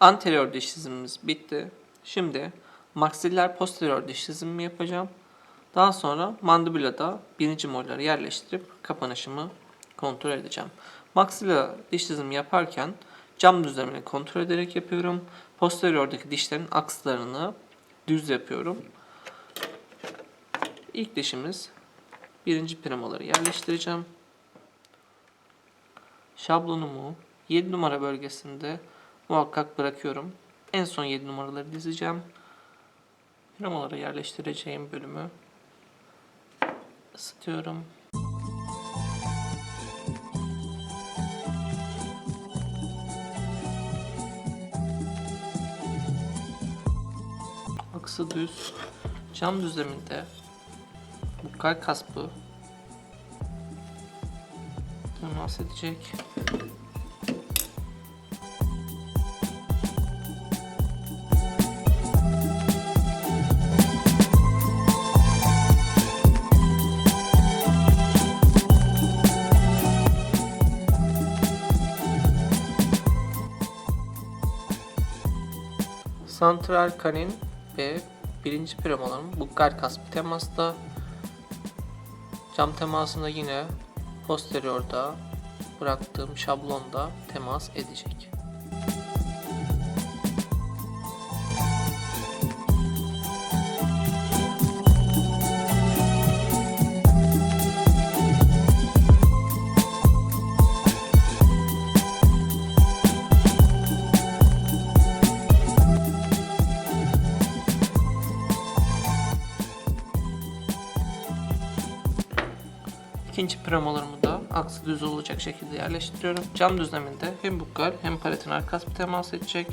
Anterior diş çizimimiz bitti. Şimdi maksiller posterior diş çizimimi yapacağım. Daha sonra mandibulada birinci moları yerleştirip kapanışımı kontrol edeceğim. Maxilla diş çizimi yaparken cam düzlemini kontrol ederek yapıyorum. Posteriordaki dişlerin akslarını düz yapıyorum. İlk dişimiz birinci premaları yerleştireceğim. Şablonumu 7 numara bölgesinde muhakkak bırakıyorum. En son 7 numaraları dizeceğim. Premaları yerleştireceğim bölümü ısıtıyorum. Aksı düz. Cam düzleminde bukkal kaspı temas edecek. Santral kanin ve birinci premalarım bukkal kaspı temasta. Cam temasında yine posteriorda bıraktığım şablonda temas edecek. İkinci premalarımı da aksı düz olacak şekilde yerleştiriyorum. Cam düzleminde hem bukkal hem palatin arkası bir temas edecek.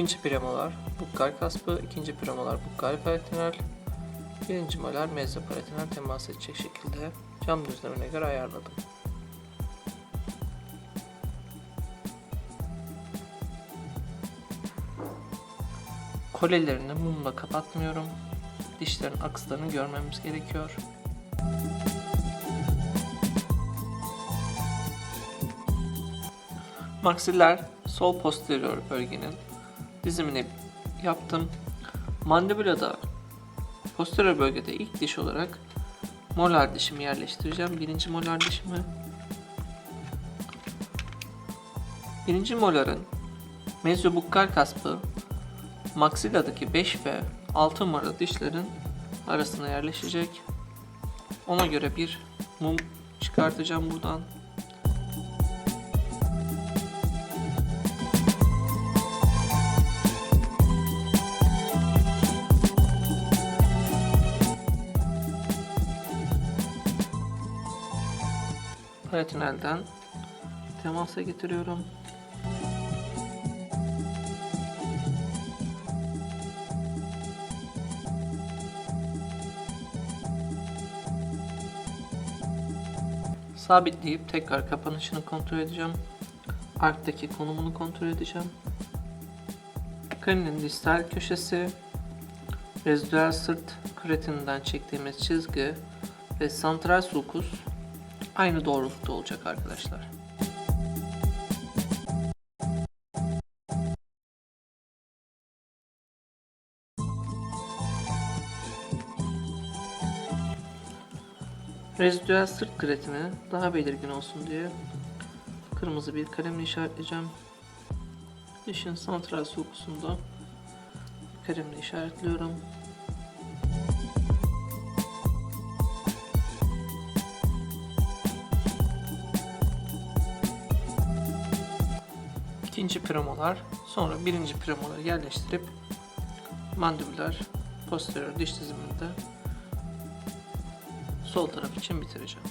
Birinci premolar bukkal kaspı, ikinci premolar bukkal palatiner, birinci molar mezopalatiner temas edecek şekilde cam düzlemine göre ayarladım. Kolelerini mumla kapatmıyorum. Dişlerin akslarını görmemiz gerekiyor. Maksiller sol posterior bölgenin dizimini yaptım. Mandibulada posterior bölgede ilk diş olarak molar dişimi yerleştireceğim. Birinci molar dişimi. Birinci moların mezyobukkal kaspı maksilladaki 5 ve 6 numaralı dişlerin arasına yerleşecek. Ona göre bir mum çıkartacağım buradan. Palatinelden temasa getiriyorum. Sabitleyip tekrar kapanışını kontrol edeceğim. Arktaki konumunu kontrol edeceğim. Karinin distal köşesi, rezidüel sırt kretininden çektiğimiz çizgi ve santral sulcus aynı doğrultuda olacak arkadaşlar. Rezidüel sırt kretini daha belirgin olsun diye kırmızı bir kalemle işaretleyeceğim. Dişin santral sulcusunda kalemle işaretliyorum. İkinci premolar, sonra birinci premoları yerleştirip mandibüler posterior diş diziminde sol taraf için bitireceğim.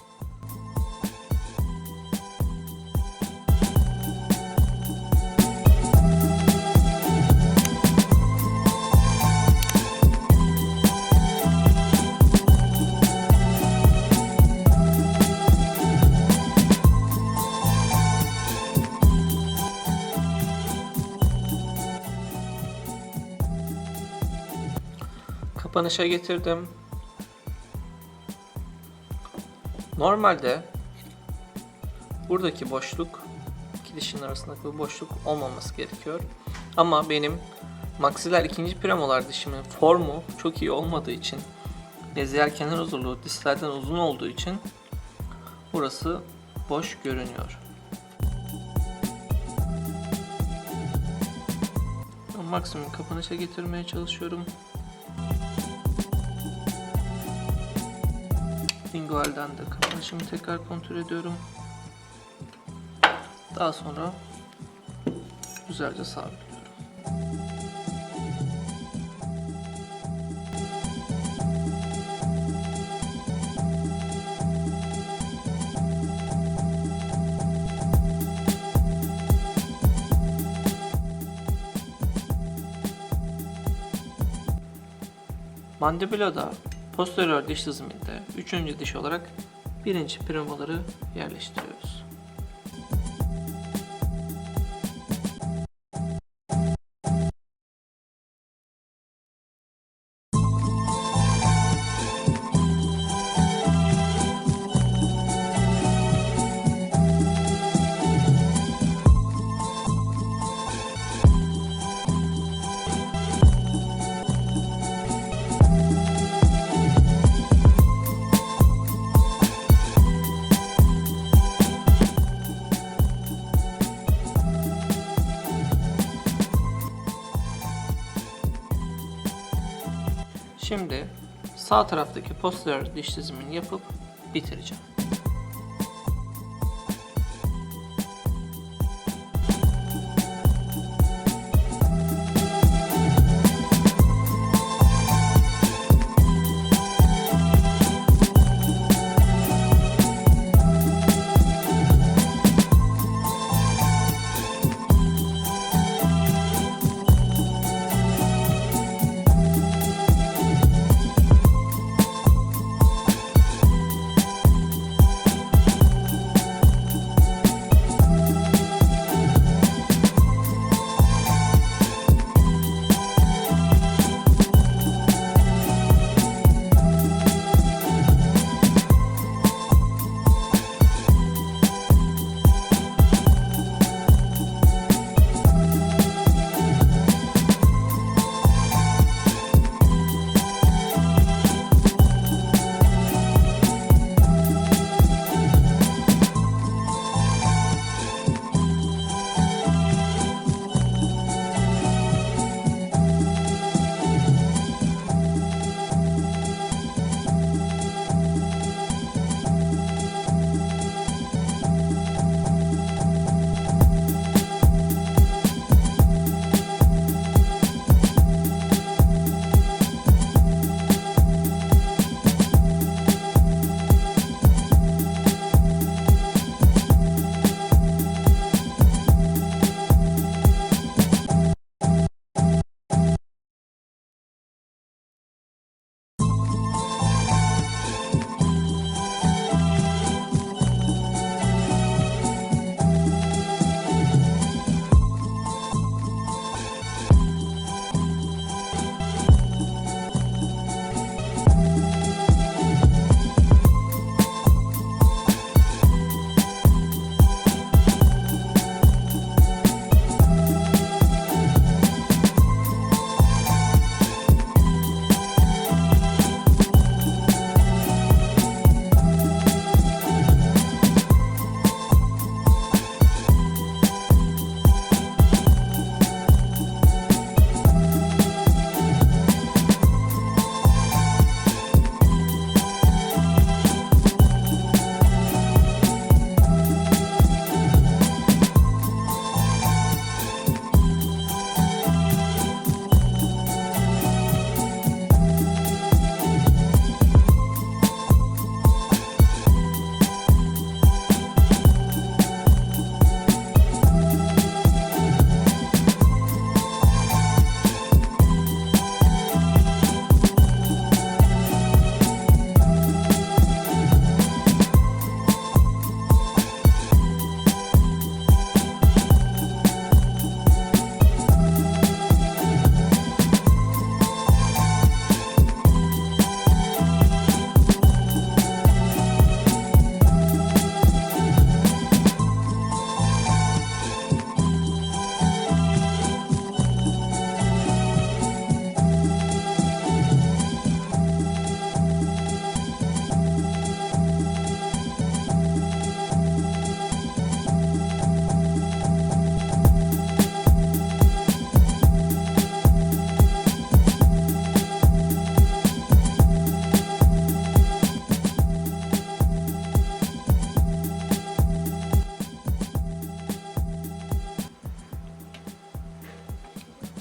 Kapanışa getirdim. Normalde buradaki boşluk dişin arasındaki bu boşluk olmaması gerekiyor. Ama benim maksiler ikinci premolar dişimin formu çok iyi olmadığı için beziyer kenar uzunluğu dişlerden uzun olduğu için burası boş görünüyor. Maksimum kapanışa getirmeye çalışıyorum. Lingual'den de kapanışımı tekrar kontrol ediyorum. Daha sonra güzelce sabitliyorum. Mandibulada posterior diş diziminde üçüncü diş olarak birinci premoları yerleştiriyoruz. Sağ taraftaki posterior diş dizimini yapıp bitireceğim.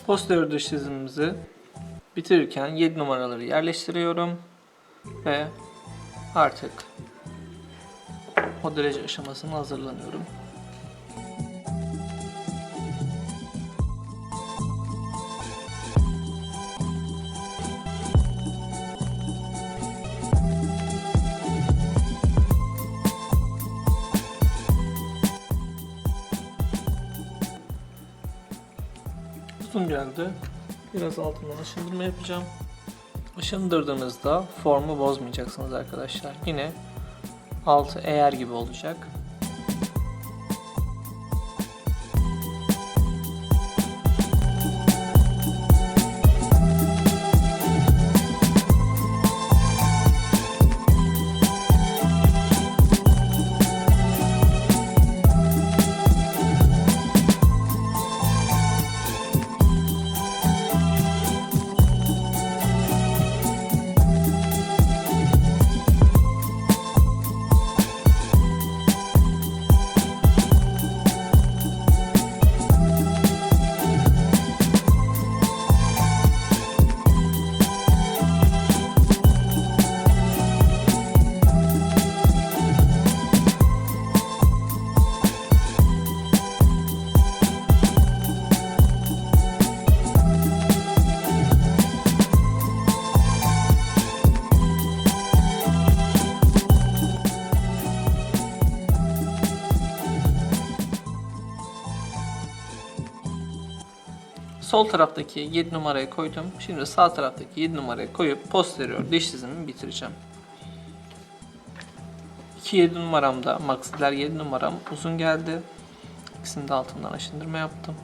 Posterior dış çizimimizi bitirirken 7 numaraları yerleştiriyorum ve artık modelaj aşamasına hazırlanıyorum. Geldi. Biraz altından aşındırma yapacağım. Aşındırdığınızda formu bozmayacaksınız arkadaşlar. Yine altı eğer gibi olacak. Sol taraftaki 7 numarayı koydum. Şimdi sağ taraftaki 7 numarayı koyup posterior diş çizimimi bitireceğim. 2 7 numaramda maksiler 7 numaram uzun geldi. İkisini de altından aşındırma yaptım.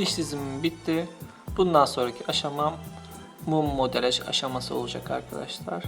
Diş dizimim bitti. Bundan sonraki aşamam mum modelaj aşaması olacak arkadaşlar.